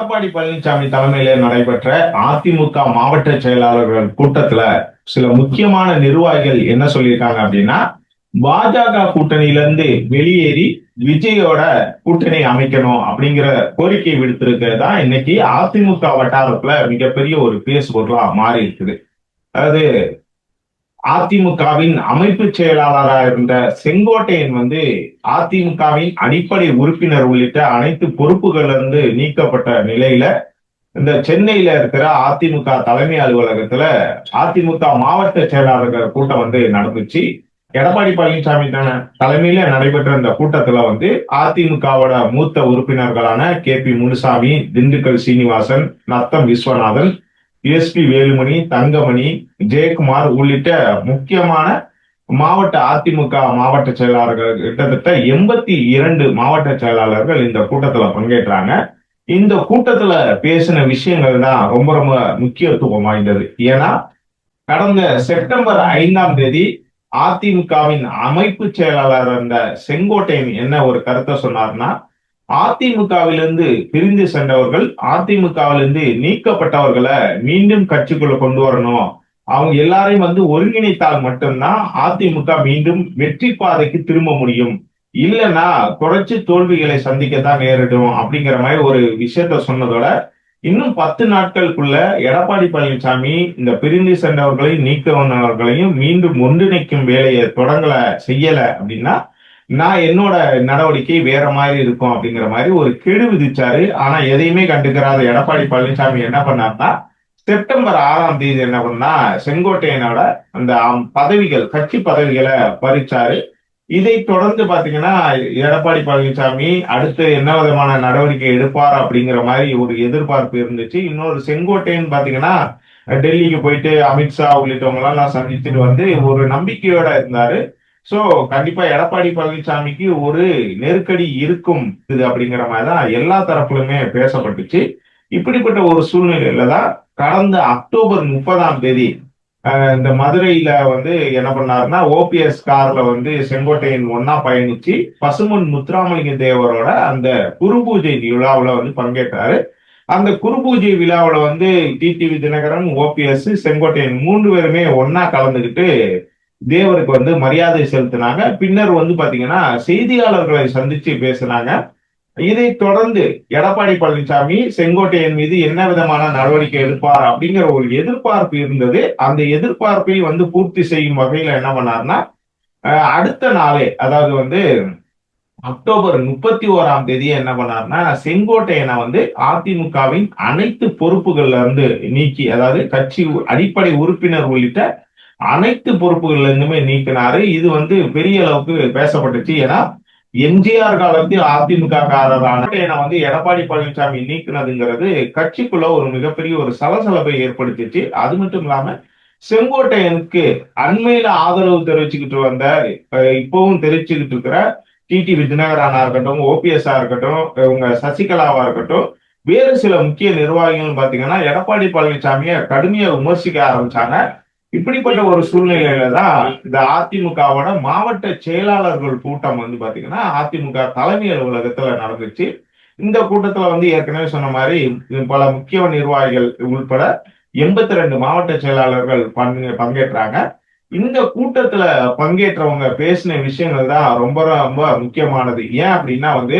எடப்பாடி பழனிசாமி தலைமையில நடைபெற்ற அதிமுக மாவட்ட செயலாளர்கள் கூட்டத்துல சில முக்கியமான நிர்வாகிகள் என்ன சொல்லியிருக்காங்க அப்படின்னா பாஜக கூட்டணியில இருந்து வெளியேறி விஜயோட கூட்டணி அமைக்கணும் அப்படிங்கிற கோரிக்கை விடுத்திருக்கிறது தான் இன்னைக்கு அதிமுக வட்டாரத்துல மிகப்பெரிய ஒரு பேசுபொருளா மாறி இருக்குது அதாவது அதிமுகவின் அமைப்பு செயலாளராக இருந்த செங்கோட்டையன் வந்து அதிமுகவின் அடிப்படை உறுப்பினர் உள்ளிட்ட அனைத்து பொறுப்புகள்ல இருந்து நீக்கப்பட்ட நிலையில இந்த சென்னையில இருக்கிற அதிமுக தலைமை அலுவலகத்துல அதிமுக மாவட்ட செயலாளர்கள் கூட்டம் வந்து நடந்துச்சு. எடப்பாடி பழனிசாமி தலைமையில நடைபெற்ற இந்த கூட்டத்துல வந்து அதிமுகவோட மூத்த உறுப்பினர்களான K P Munusamy Dindigul Srinivasan Natham Viswanathan SP Velumani Thangamani Jayakumar உள்ளிட்ட முக்கியமான மாவட்ட அதிமுக மாவட்ட செயலாளர்கள் கிட்டத்தட்ட எண்பத்தி இரண்டு மாவட்ட செயலாளர்கள் இந்த கூட்டத்துல பங்கேற்றாங்க. இந்த கூட்டத்துல பேசின விஷயங்கள் தான் ரொம்ப ரொம்ப முக்கியத்துவம் வாய்ந்தது. ஏன்னா கடந்த செப்டம்பர் ஐந்தாம் தேதி அதிமுகவின் அமைப்பு செயலாளர் இருந்த செங்கோட்டையன் என்ன ஒரு கருத்தை சொன்னார்னா அதிமுகவிலிருந்து பிரிந்து சென்றவர்கள் அதிமுகவிலிருந்து நீக்கப்பட்டவர்களை மீண்டும் கட்சிக்குள்ள கொண்டு வரணும். அவங்க எல்லாரையும் வந்து ஒருங்கிணைத்தால் மட்டும்தான் அதிமுக மீண்டும் வெற்றி பாதைக்கு திரும்ப முடியும். இல்லைன்னா தொடர்ச்சி தோல்விகளை சந்திக்கத்தான் நேரிடும் அப்படிங்கிற மாதிரி ஒரு விஷயத்த சொன்னதோட இன்னும் பத்து நாட்களுக்குள்ள எடப்பாடி பழனிசாமி இந்த பிரிந்து சென்றவர்களையும் நீக்கவர்களையும் மீண்டும் ஒன்றிணைக்கும் வேலையை தொடங்கல செய்யல அப்படின்னா நான் என்னோட நடவடிக்கை வேற மாதிரி இருக்கும் அப்படிங்கிற மாதிரி ஒரு கெடு விதிச்சாரு. ஆனா எதையுமே கண்டுக்கிறாத எடப்பாடி பழனிசாமி என்ன பண்ணார்னா செப்டம்பர் ஆறாம் தேதி என்ன பண்ணா செங்கோட்டையனோட அந்த பதவிகள் கட்சி பதவிகளை பறிச்சாரு. இதை தொடர்ந்து பாத்தீங்கன்னா எடப்பாடி பழனிசாமி அடுத்து என்ன விதமான நடவடிக்கை எடுப்பார் அப்படிங்கிற மாதிரி ஒரு எதிர்பார்ப்பு இருந்துச்சு. இன்னொரு செங்கோட்டையன் பாத்தீங்கன்னா டெல்லிக்கு போயிட்டு அமித்ஷா உள்ளிட்டவங்க எல்லாம் சந்திச்சுட்டு வந்து ஒரு நம்பிக்கையோட இருந்தாரு. சோ கண்டிப்பா எடப்பாடி பழனிசாமிக்கு ஒரு நெருக்கடி இருக்கும் இது அப்படிங்கிற மாதிரி தான் எல்லா தரப்புலுமே பேசப்பட்டுச்சு. இப்படிப்பட்ட ஒரு சூழ்நிலையில தான் கடந்த அக்டோபர் முப்பதாம் தேதி இந்த மதுரையில வந்து என்ன பண்ணாருன்னா ஓபிஎஸ் கார்ல வந்து செங்கோட்டையன் ஒன்னா பயணிச்சு பசுமன் முத்துராமலிங்க தேவரோட அந்த குரு பூஜை விழாவில் வந்து பங்கேற்றாரு. அந்த குரு பூஜை விழாவில் வந்து டிடிவி தினகரன் ஓபிஎஸ் செங்கோட்டையன் மூன்று பேருமே ஒன்னா கலந்துக்கிட்டு தேவருக்கு வந்து மரியாதை செலுத்தினாங்க. பின்னர் வந்து பாத்தீங்கன்னா செய்தியாளர்களை சந்திச்சு பேசினாங்க. இதை தொடர்ந்து எடப்பாடி பழனிசாமி செங்கோட்டையன் மீது என்ன விதமான நடவடிக்கை எடுப்பார் அப்படிங்கிற ஒரு எதிர்பார்ப்பு இருந்தது. அந்த எதிர்பார்ப்பை வந்து பூர்த்தி செய்யும் வகையில என்ன பண்ணார்னா அடுத்த நாளே அதாவது வந்து அக்டோபர் முப்பத்தி ஓராம் தேதியை என்ன பண்ணார்னா செங்கோட்டையனை வந்து அதிமுகவின் அனைத்து பொறுப்புகள்ல இருந்து நீக்கி அதாவது கட்சி அடிப்படை உறுப்பினர் உள்ளிட்ட அனைத்து பொறுப்புகள்ல இருந்துமே நீக்கினாரு. இது வந்து பெரிய அளவுக்கு பேசப்பட்டுச்சு. ஏன்னா எம்ஜிஆர் காலத்தில் அதிமுக காரரான வந்து எடப்பாடி பழனிசாமி நீக்கினதுங்கிறது கட்சிக்குள்ள ஒரு மிகப்பெரிய ஒரு சலசலப்பை ஏற்படுத்திச்சு. அது மட்டும் இல்லாம செங்கோட்டையனுக்கு அண்மையில ஆதரவு தெரிவிச்சுக்கிட்டு வந்த இப்பவும் தெரிவிச்சுக்கிட்டு இருக்கிற டிடி விஜயநகரானா இருக்கட்டும் ஓபிஎஸ்ஆ இருக்கட்டும் இவங்க சசிகலாவா இருக்கட்டும் வேறு சில முக்கிய நிர்வாகிகள் பாத்தீங்கன்னா எடப்பாடி பழனிசாமியை கடுமையா விமர்சிக்க ஆரம்பிச்சாங்க. இப்படிப்பட்ட ஒரு சூழ்நிலையில தான் இந்த அதிமுகவோட மாவட்ட செயலாளர்கள் கூட்டம் வந்து பாத்தீங்கன்னா அதிமுக தலைமை அலுவலகத்துல நடந்துச்சு. இந்த கூட்டத்துல வந்து ஏற்கனவே சொன்ன மாதிரி பல முக்கிய நிர்வாகிகள் உள்பட எண்பத்தி ரெண்டு மாவட்ட செயலாளர்கள் பங்கேற்றாங்க. இந்த கூட்டத்துல பங்கேற்றவங்க பேசின விஷயங்கள் தான் ரொம்ப ரொம்ப முக்கியமானது. ஏன் அப்படின்னா வந்து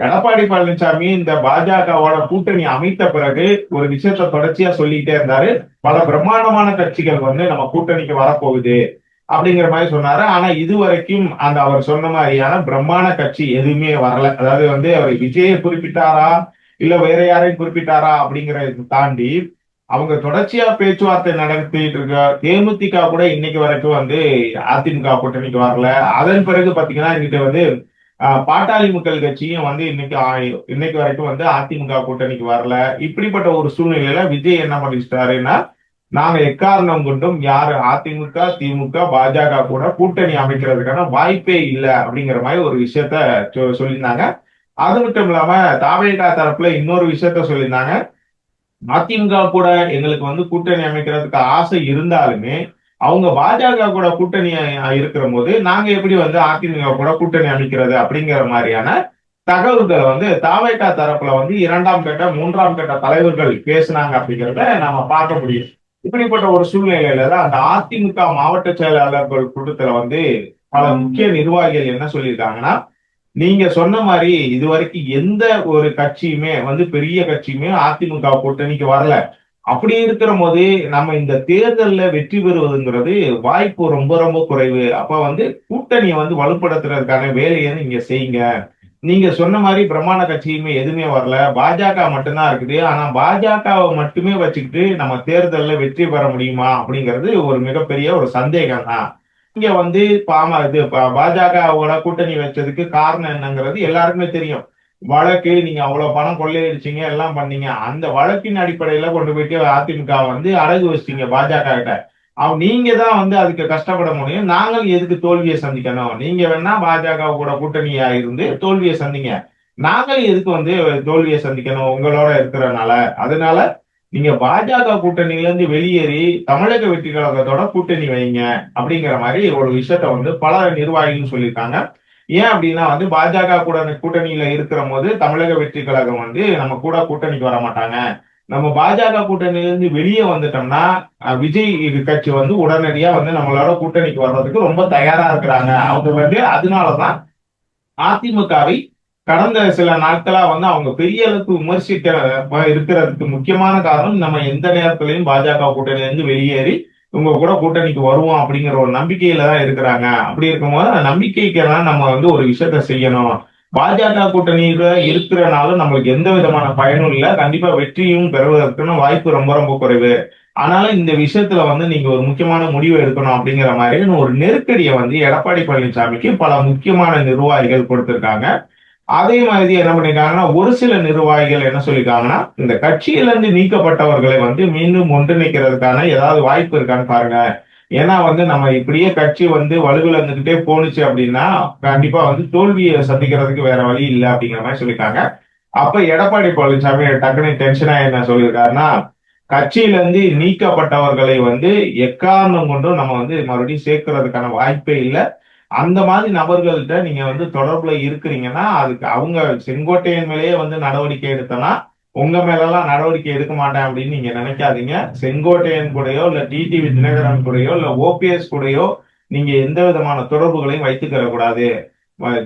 எடப்பாடி பழனிசாமி இந்த பாஜகவோட கூட்டணி அமைத்த பிறகு ஒரு விஷயத்த தொடர்ச்சியா சொல்லிட்டே இருந்தாரு. பல பிரம்மாண்டமான கட்சிகள் வந்து நம்ம கூட்டணிக்கு வரப்போகுது அப்படிங்கிற மாதிரி சொன்னாரு. ஆனா இது வரைக்கும் அந்த அவர் சொன்ன மாதிரியான பிரம்மாண்ட கட்சி எதுவுமே வரல. அதாவது வந்து அவர் விஜயை குறிப்பிட்டாரா? இல்ல வேற யாரையும் குறிப்பிட்டாரா அப்படிங்கறத தாண்டி அவங்க தொடர்ச்சியா பேச்சுவார்த்தை நடத்திட்டு இருக்க தேமுதிக கூட இன்னைக்கு வரைக்கும் வந்து அதிமுக கூட்டணிக்கு வரல. அதன் பிறகு பாத்தீங்கன்னா இங்கிட்ட வந்து பாட்டாளி மக்கள் கட்சியும் வந்து இன்னைக்கு இன்னைக்கு வரைக்கும் வந்து அதிமுக கூட்டணிக்கு வரல. இப்படிப்பட்ட ஒரு சூழ்நிலையில விஜய் என்ன பண்ணிச்சிட்டாருன்னா நாங்க எக்காரணம் கொண்டும் யாரு அதிமுக திமுக பாஜக கூட கூட்டணி அமைக்கிறதுக்கான வாய்ப்பே இல்லை அப்படிங்கிற மாதிரி ஒரு விஷயத்த சொல்லியிருந்தாங்க. அது மட்டும் இல்லாம தாவேகா தரப்புல இன்னொரு விஷயத்த சொல்லியிருந்தாங்க. அதிமுக கூட எங்களுக்கு வந்து கூட்டணி அமைக்கிறதுக்கு ஆசை இருந்தாலுமே அவங்க பாஜக கூட கூட்டணி இருக்கிற போது நாங்க எப்படி வந்து அதிமுக கூட கூட்டணி அமைக்கிறது அப்படிங்கிற மாதிரியான தகவல்களை வந்து தாவேட்டா தரப்புல வந்து இரண்டாம் கட்ட மூன்றாம் கட்ட தலைவர்கள் பேசினாங்க அப்படிங்கிறத நாம பார்க்க முடியும். இப்படிப்பட்ட ஒரு சூழ்நிலையில தான் அந்த அதிமுக மாவட்ட செயலாளர்கள் கூட்டத்துல வந்து பல முக்கிய நிர்வாகிகள் என்ன சொல்லியிருக்காங்கன்னா நீங்க சொன்ன மாதிரி இது வரைக்கும் எந்த ஒரு கட்சியுமே வந்து பெரிய கட்சியுமே அதிமுக கூட்டணிக்கு வரல. அப்படி இருக்கிற போது நம்ம இந்த தேர்தல்ல வெற்றி பெறுவதுங்கிறது வாய்ப்பு ரொம்ப ரொம்ப குறைவு. அப்ப வந்து கூட்டணியை வந்து வலுப்படுத்துறதுக்கான வேலையை நீங்க செய்யுங்க. நீங்க சொன்ன மாதிரி பிரமாண கட்சியுமே எதுவுமே வரல. பாஜக மட்டும்தான் இருக்குது. ஆனா பாஜகவை மட்டுமே வச்சுக்கிட்டு நம்ம தேர்தல்ல வெற்றி பெற முடியுமா அப்படிங்கிறது ஒரு மிகப்பெரிய ஒரு சந்தேகம் தான் இங்க வந்து பாம இது பாஜகவோட கூட்டணி வச்சதுக்கு காரணம் என்னங்கிறது எல்லாருக்குமே தெரியும். வழக்கு நீங்க அவ்வளவு பணம் கொள்ளையடிச்சீங்க எல்லாம் பண்ணீங்க. அந்த வழக்கின் அடிப்படையில கொண்டு போயிட்டு அதிமுக வந்து அடகு வச்சிட்டீங்க பாஜக கிட்ட. அவ நீங்க தான் வந்து அதுக்கு கஷ்டப்பட முடியும். நாங்கள் எதுக்கு தோல்வியை சந்திக்கணும்? நீங்க வேணா பாஜக கூட கூட்டணியா இருந்து தோல்வியை சந்திங்க. நாங்கள் எதுக்கு வந்து தோல்வியை சந்திக்கணும்? உங்களோட இருக்கிறனால. அதனால நீங்க பாஜக கூட்டணியில இருந்து வெளியேறி தமிழக வெற்றி கழகத்தோட கூட்டணி வைங்க அப்படிங்கிற மாதிரி ஒரு விஷயத்த வந்து பல நிர்வாகிகள் சொல்லியிருக்காங்க. ஏன் அப்படின்னா வந்து பாஜக கூட கூட்டணியில இருக்கிற போது தமிழக வெற்றி கழகம் வந்து நம்ம கூட கூட்டணிக்கு வர மாட்டாங்க. நம்ம பாஜக கூட்டணியிலிருந்து வெளியே வந்துட்டோம்னா விஜய் கட்சி வந்து உடனடியா வந்து நம்மளோட கூட்டணிக்கு வர்றதுக்கு ரொம்ப தயாரா இருக்கிறாங்க. அவங்க வந்து அதனாலதான் அதிமுகவை கடந்த சில நாட்களா வந்து அவங்க பெரிய அளவுக்கு விமர்சிக்க இருக்கிறதுக்கு முக்கியமான காரணம் நம்ம எந்த நேரத்திலையும் பாஜக கூட்டணியிலிருந்து வெளியேறி இவங்க கூட கூட்டணிக்கு வருவோம் அப்படிங்கிற ஒரு நம்பிக்கையில தான் இருக்கிறாங்க. அப்படி இருக்கும்போது அந்த நம்பிக்கைக்கெல்லாம் நம்ம வந்து ஒரு விஷயத்த செய்யணும். பாஜக கூட்டணியில இருக்கிறனால நம்மளுக்கு எந்த விதமான பயனும் இல்லை. கண்டிப்பா வெற்றியும் பெறுவதற்குன்னு வாய்ப்பு ரொம்ப ரொம்ப குறைவு. அதனால இந்த விஷயத்துல வந்து நீங்க ஒரு முக்கியமான முடிவு எடுக்கணும் அப்படிங்கிற மாதிரி ஒரு நெருக்கடியை வந்து எடப்பாடி பழனிசாமிக்கு பல முக்கியமான நிர்வாகிகள் கொடுத்திருக்காங்க. அதே மாதிரி என்ன பண்ணிருக்காங்கன்னா ஒரு சில நிர்வாகிகள் என்ன சொல்லியிருக்காங்கன்னா இந்த கட்சியில இருந்து நீக்கப்பட்டவர்களை வந்து மீண்டும் ஒன்றிணைக்கிறதுக்கான ஏதாவது வாய்ப்பு இருக்கான்னு பாருங்க. ஏன்னா வந்து நம்ம இப்படியே கட்சி வந்து வலுவிழந்துகிட்டே போணுச்சு அப்படின்னா கண்டிப்பா வந்து தோல்வியை சந்திக்கிறதுக்கு வேற வழி இல்லை அப்படிங்கிற மாதிரி சொல்லியிருக்காங்க அப்ப எடப்பாடி பழனிசாமி டக்குனு டென்ஷனா என்ன சொல்லியிருக்காருன்னா கட்சியில இருந்து நீக்கப்பட்டவர்களை வந்து எக்காரணம் கொண்டும் நம்ம வந்து மறுபடியும் சேர்க்கறதுக்கான வாய்ப்பே இல்லை. அந்த மாதிரி நபர்கள்ட்ட நீங்க வந்து தொடர்புல இருக்கிறீங்கன்னா அதுக்கு அவங்க செங்கோட்டையன் மேலேயே வந்து நடவடிக்கை எடுத்தனா உங்க மேலெல்லாம் நடவடிக்கை எடுக்க மாட்டேன் அப்படின்னு நீங்க நினைக்காதீங்க. செங்கோட்டையன் கூடயோ இல்ல டிடிவி தினகரன் கூடயோ இல்ல ஓபிஎஸ் கூடயோ நீங்க எந்த விதமான தொடர்புகளையும் வைத்துக்கிற கூடாது.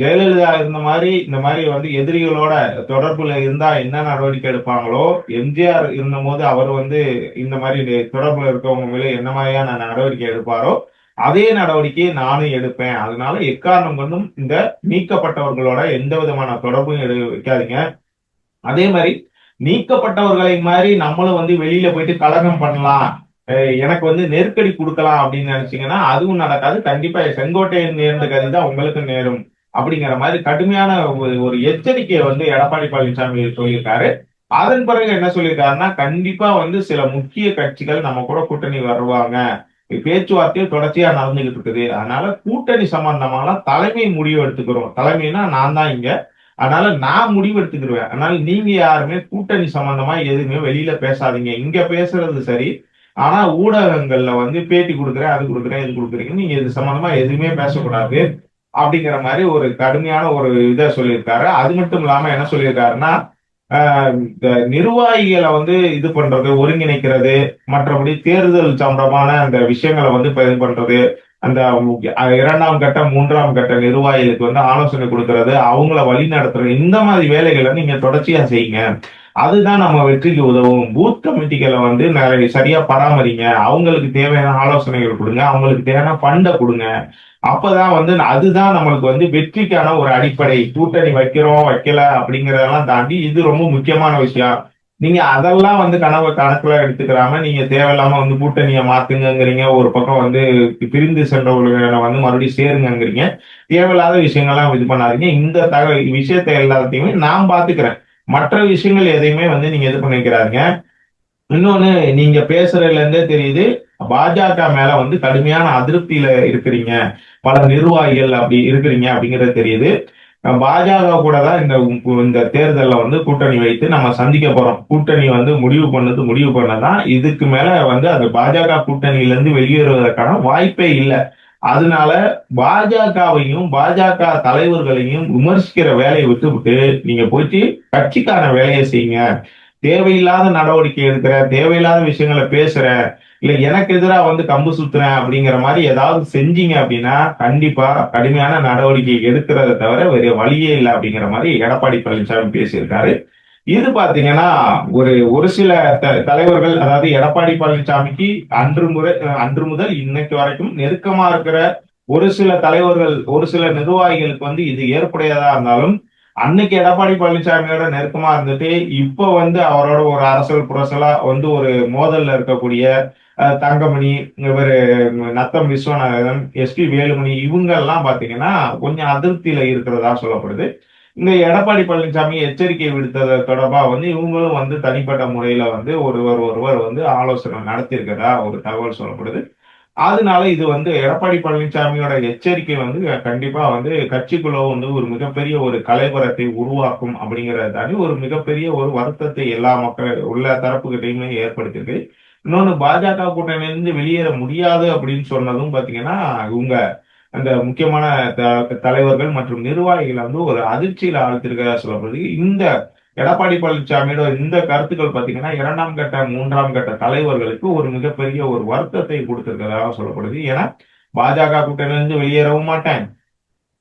ஜெயலலிதா இருந்த மாதிரி இந்த மாதிரி வந்து எதிரிகளோட தொடர்புல இருந்தா என்ன நடவடிக்கை எடுப்பாங்களோ எம்ஜிஆர் இருந்த போது அவர் வந்து இந்த மாதிரி தொடர்புல இருக்கவங்க மேல என்ன மாதிரியான நடவடிக்கை எடுப்பாரோ அதே நடவடிக்கையை நானும் எடுப்பேன். அதனால எக்காரணம் கொண்டும் இந்த நீக்கப்பட்டவர்களோட எந்த விதமான தொடர்பும் எடு வைக்காதீங்க. அதே மாதிரி நீக்கப்பட்டவர்களை மாதிரி நம்மளும் வந்து வெளியில போயிட்டு கலகம் பண்ணலாம். எனக்கு வந்து நெருக்கடி கொடுக்கலாம் அப்படின்னு நினைச்சீங்கன்னா அதுவும் நடக்காது. கண்டிப்பா செங்கோட்டையன் நேர்ந்த கதி தான் உங்களுக்கு நேரும். அப்படிங்கிற மாதிரி கடுமையான ஒரு எச்சரிக்கையை வந்து எடப்பாடி பழனிசாமி சொல்லியிருக்காரு. அதன் பிறகு என்ன சொல்லியிருக்காருன்னா கண்டிப்பா வந்து சில முக்கிய கட்சிகள் நம்ம கூட கூட்டணி வருவாங்க. பேச்சுவார்த்தையும் தொடர்ச்சியா நடந்துகிட்டு இருக்குது. அதனால கூட்டணி சம்பந்தமாலாம் தலைமை முடிவு எடுத்துக்கிறோம். தலைமைனா நான் தான் இங்க. அதனால நான் முடிவு எடுத்துக்கிடுவேன் அதனால நீங்க யாருமே கூட்டணி சம்பந்தமா எதுவுமே வெளியில பேசாதீங்க. இங்க பேசுறது சரி. ஆனா ஊடகங்கள்ல வந்து பேட்டி கொடுக்குறேன் அது கொடுக்குறேன் இது கொடுக்குறீங்க நீங்க இது சம்பந்தமா எதுவுமே பேசக்கூடாது அப்படிங்கிற மாதிரி ஒரு கடுமையான ஒரு இதை சொல்லியிருக்காரு. அது மட்டும் இல்லாம என்ன சொல்லியிருக்காருன்னா இந்த நிர்வாகிகளை வந்து இது பண்றது ஒருங்கிணைக்கிறது மற்றபடி தேர்தல் சம்பந்தமான அந்த விஷயங்களை வந்து இது பண்றது அந்த இரண்டாம் கட்ட மூன்றாம் கட்ட நிர்வாகிகளுக்கு வந்து ஆலோசனை கொடுக்கறது அவங்கள வழி நடத்துறது இந்த மாதிரி வேலைகளை நீங்க தொடர்ச்சியா செய்யுங்க. அதுதான் நம்ம வெற்றிக்கு உதவும். பூத் கமிட்டிகளை வந்து நிறைய சரியா பராமரிங்க. அவங்களுக்கு தேவையான ஆலோசனைகள் கொடுங்க. அவங்களுக்கு தேவையான ஃபண்டை கொடுங்க. அப்பதான் வந்து அதுதான் நம்மளுக்கு வந்து வெற்றிக்கான ஒரு அடிப்படை. கூட்டணி வைக்கிறோம் வைக்கல அப்படிங்கறதெல்லாம் தாண்டி இது ரொம்ப முக்கியமான விஷயம். நீங்க அதெல்லாம் வந்து கனவு கணக்குல எடுத்துக்கிறாம நீங்க தேவையில்லாம வந்து கூட்டணியை மாத்துங்கிறீங்க ஒரு பக்கம் வந்து பிரிந்து சென்றவர்களை வந்து மறுபடியும் சேருங்கிறீங்க தேவையில்லாத விஷயங்கள்லாம் இது பண்ணாதீங்க. இந்த தகவல் விஷயத்தை எல்லாத்தையுமே நான் பாத்துக்கிறேன். மற்ற விஷயங்கள் எதையுமே வந்து நீங்க இது பண்ணிக்கிறாருங்க இன்னொன்னு நீங்க பேசுறதுல இருந்தே தெரியுது பாஜக மேல வந்து கடுமையான அதிருப்தியில இருக்கிறீங்க. பல நிர்வாகிகள் அப்படி இருக்கிறீங்க அப்படிங்கிறது தெரியுது. பாஜக கூட தான் இந்த இந்த தேர்தலில் வந்து கூட்டணி வைத்து நம்ம சந்திக்க போறோம். கூட்டணி வந்து முடிவு பண்ணது முடிவு பண்ணதான். இதுக்கு மேல வந்து அந்த பாஜக கூட்டணியிலேருந்து வெளியேறுவதற்கான வாய்ப்பே இல்லை. அதனால பாஜகவையும் பாஜக தலைவர்களையும் விமர்சிக்கிற வேலையை விட்டுவிட்டு நீங்க போயிட்டு கட்சிக்கான வேலையை செய்யுங்க. தேவையில்லாத நடவடிக்கை எடுக்கிற தேவையில்லாத விஷயங்களை பேசுற இல்ல எனக்கு எதிராக வந்து கம்பு சுத்துறேன் அப்படிங்கிற மாதிரி ஏதாவது செஞ்சீங்க அப்படின்னா கண்டிப்பா கடுமையான நடவடிக்கை எடுக்கிறத தவிர வேற வழியே இல்லை அப்படிங்கிற மாதிரி எடப்பாடி பழனிசாமி பேசியிருக்காரு. இது பாத்தீங்கன்னா ஒரு ஒரு சில தலைவர்கள் அதாவது எடப்பாடி பழனிசாமிக்கு அன்று முறை அன்று முதல் இன்னைக்கு வரைக்கும் நெருக்கமா இருக்கிற ஒரு சில தலைவர்கள் ஒரு சில நிர்வாகிகளுக்கு வந்து இது ஏற்புடையதா இருந்தாலும் அன்னைக்கு எடப்பாடி பழனிசாமியோட நெருக்கமா இருந்துட்டு இப்ப வந்து அவரோட ஒரு அரசல் புரசலா வந்து ஒரு மோதல்ல இருக்கக்கூடிய தங்கமணி இவர் நத்தம் விஸ்வநாதன் எஸ்பி வேலுமணி இவங்க எல்லாம் பாத்தீங்கன்னா கொஞ்சம் அதிருப்தியில இருக்கிறதா சொல்லப்படுது. இந்த எடப்பாடி பழனிசாமி எச்சரிக்கை விடுத்தது தொடர்பாக வந்து இவங்களும் வந்து தனிப்பட்ட முறையில வந்து ஒருவர் ஒருவர் வந்து ஆலோசனை நடத்தியிருக்கிறதா ஒரு தகவல் சொல்லப்படுது. அதனால இது வந்து எடப்பாடி பழனிசாமியோட எச்சரிக்கை வந்து கண்டிப்பா வந்து கட்சிக்குள்ள வந்து ஒரு மிகப்பெரிய ஒரு கலைவரத்தை உருவாக்கும் அப்படிங்கறது தாண்டி ஒரு மிகப்பெரிய ஒரு வருத்தத்தை எல்லா மக்கள் உள்ள தரப்புகிட்டையுமே ஏற்படுத்தியிருக்கு. இன்னொன்னு பாஜக கூட்டணியிலிருந்து வெளியேற முடியாது அப்படின்னு சொன்னதும் பாத்தீங்கன்னா இவங்க அந்த முக்கியமான தலைவர்கள் மற்றும் நிர்வாகிகளை வந்து ஒரு அதிர்ச்சியில் ஆழ்த்திருக்கிறதா சொல்லப்படுது. இந்த எடப்பாடி பழனிசாமியோட இந்த கருத்துக்கள் பாத்தீங்கன்னா இரண்டாம் கட்ட மூன்றாம் கட்ட தலைவர்களுக்கு ஒரு மிகப்பெரிய ஒரு வருத்தத்தை கொடுத்திருக்கிறதாக சொல்லப்படுது. ஏன்னா பாஜக கூட்டணியிலிருந்து வெளியேறவும் மாட்டேன்.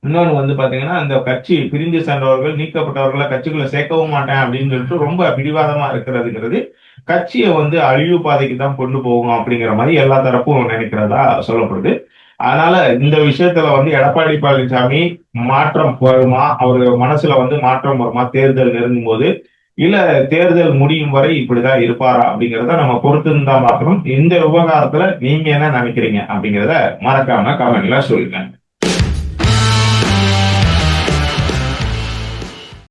இன்னொன்று வந்து பாத்தீங்கன்னா அந்த கட்சி பிரிந்து சென்றவர்கள் நீக்கப்பட்டவர்களை கட்சிக்குள்ள சேர்க்கவும் மாட்டேன் அப்படின்னு சொல்லிட்டு ரொம்ப பிடிவாதமா இருக்கிறதுங்கிறது கட்சியை வந்து அழிவு பாதைக்கு தான் கொண்டு போகும் அப்படிங்கிற மாதிரி எல்லா தரப்பும் நினைக்கிறதா சொல்லப்படுது. அதனால இந்த விஷயத்துல வந்து எடப்பாடி பழனிசாமி மாற்றம் வருமா? அவர் மனசுல வந்து மாற்றம் வருமா? தேர்தல் நெருங்கும் போது இல்ல தேர்தல் முடியும் வரை இப்படிதான் இருப்பாரா அப்படிங்கிறத நம்ம பொறுத்து தான் பார்க்கணும். இந்த விவகாரத்துல நீங்க என்ன நினைக்கிறீங்க அப்படிங்கிறத மறக்காம கமெண்ட்ல சொல்லுங்க.